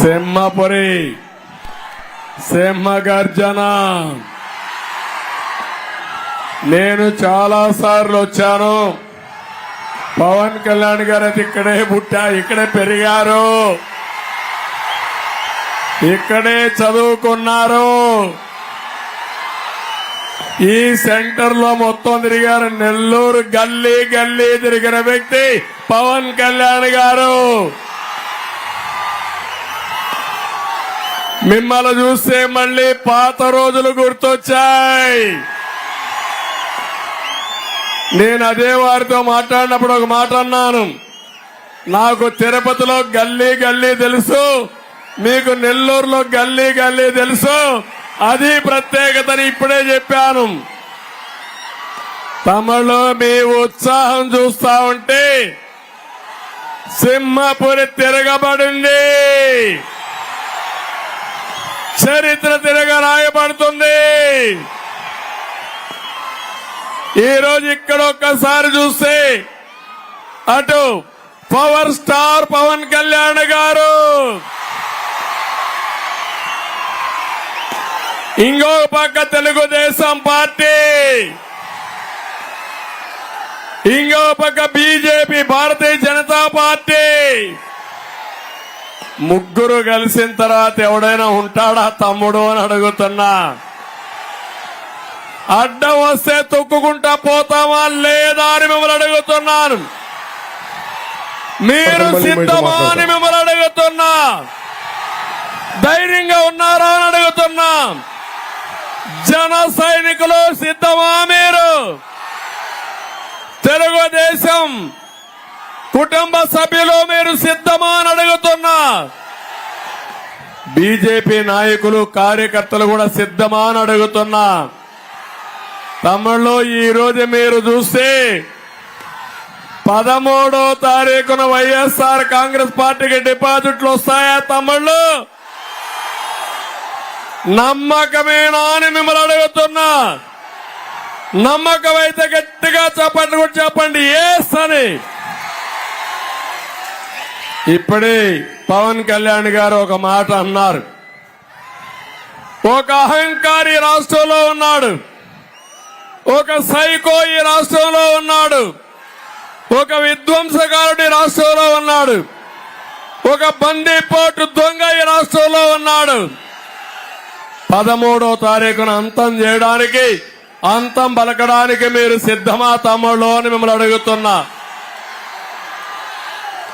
సింహపురి సింహగర్జన నేను చాలా సార్లు వచ్చాను. పవన్ కళ్యాణ్ గారు అయితే ఇక్కడే పుట్టా ఇక్కడే పెరిగారు. ఇక్కడే చదువుకున్నారు. ఈ సెంటర్లో మొత్తం తిరిగారు నెల్లూరు గల్లీ గల్లీ తిరిగిన వ్యక్తి పవన్ కళ్యాణ్ గారు. మిమ్మల్ని చూస్తే మళ్ళీ పాత రోజులు గుర్తొచ్చాయి. నేను అదే వారితో మాట్లాడినప్పుడు ఒక మాట అన్నాను. నాకు తిరుపతిలో గల్లీ గల్లీ తెలుసు మీకు నెల్లూరులో గల్లీ గల్లీ తెలుసు అది ప్రత్యేకతని ఇప్పుడే చెప్పాను. తమలో మీ ఉత్సాహం చూస్తా ఉంటే సింహపురి తిరగబడింది. చరిత్ర తిరగ రాయబడుతుంది ఈ రోజు ఇక్కడ ఒక్కసారి చూస్తే అటు పవర్ స్టార్ పవన్ కళ్యాణ్ గారు ఇంకో పక్క తెలుగుదేశం పార్టీ. ఇంకో పక్క బీజేపీ భారతీయ జనతా పార్టీ. ముగ్గురు కలిసిన తర్వాత ఎవడైనా ఉంటాడా తమ్ముడు అని అడుగుతున్నా. అడ్డం వస్తే తొక్కుకుంటా పోతామా లేదా అని మిమ్మల్ని అడుగుతున్నాను. మీరు సిద్ధమా అని. మిమ్మల్ని అడుగుతున్నా. ధైర్యంగా ఉన్నారా అని అడుగుతున్నా. జన సైనికులు సిద్ధమా మీరు? తెలుగుదేశం కుటుంబ సభ్యులు మీరు సిద్ధమా అని అడుగుతున్నా. బీజేపీ నాయకులు కార్యకర్తలు కూడా సిద్ధమా అని అడుగుతున్నా. తమిళలో ఈ రోజు మీరు చూస్తే పదమూడో తారీఖున వైఎస్ఆర్ కాంగ్రెస్ పార్టీకి డిపాజిట్లు వస్తాయా తమిళ్ళు నమ్మకమేనా అని మిమ్మల్ని అడుగుతున్నా. నమ్మకం అయితే గట్టిగా చెప్పండి కూడా చెప్పండి ఎస్ అని. ఇప్పుడే పవన్ కళ్యాణ్ గారు ఒక మాట అన్నారు. ఒక అహంకారి రాష్ట్రంలో ఉన్నాడు. ఒక సైకో ఈ రాష్ట్రంలో ఉన్నాడు. ఒక విధ్వంసకారుడి రాష్ట్రంలో ఉన్నాడు. ఒక బందీపోటు దొంగ ఈ రాష్ట్రంలో ఉన్నాడు. పదమూడో తారీఖున అంతం చేయడానికి అంతం పలకడానికి మీరు సిద్ధమా తమ్ముళ్ళు అని మిమ్మల్ని అడుగుతున్నా.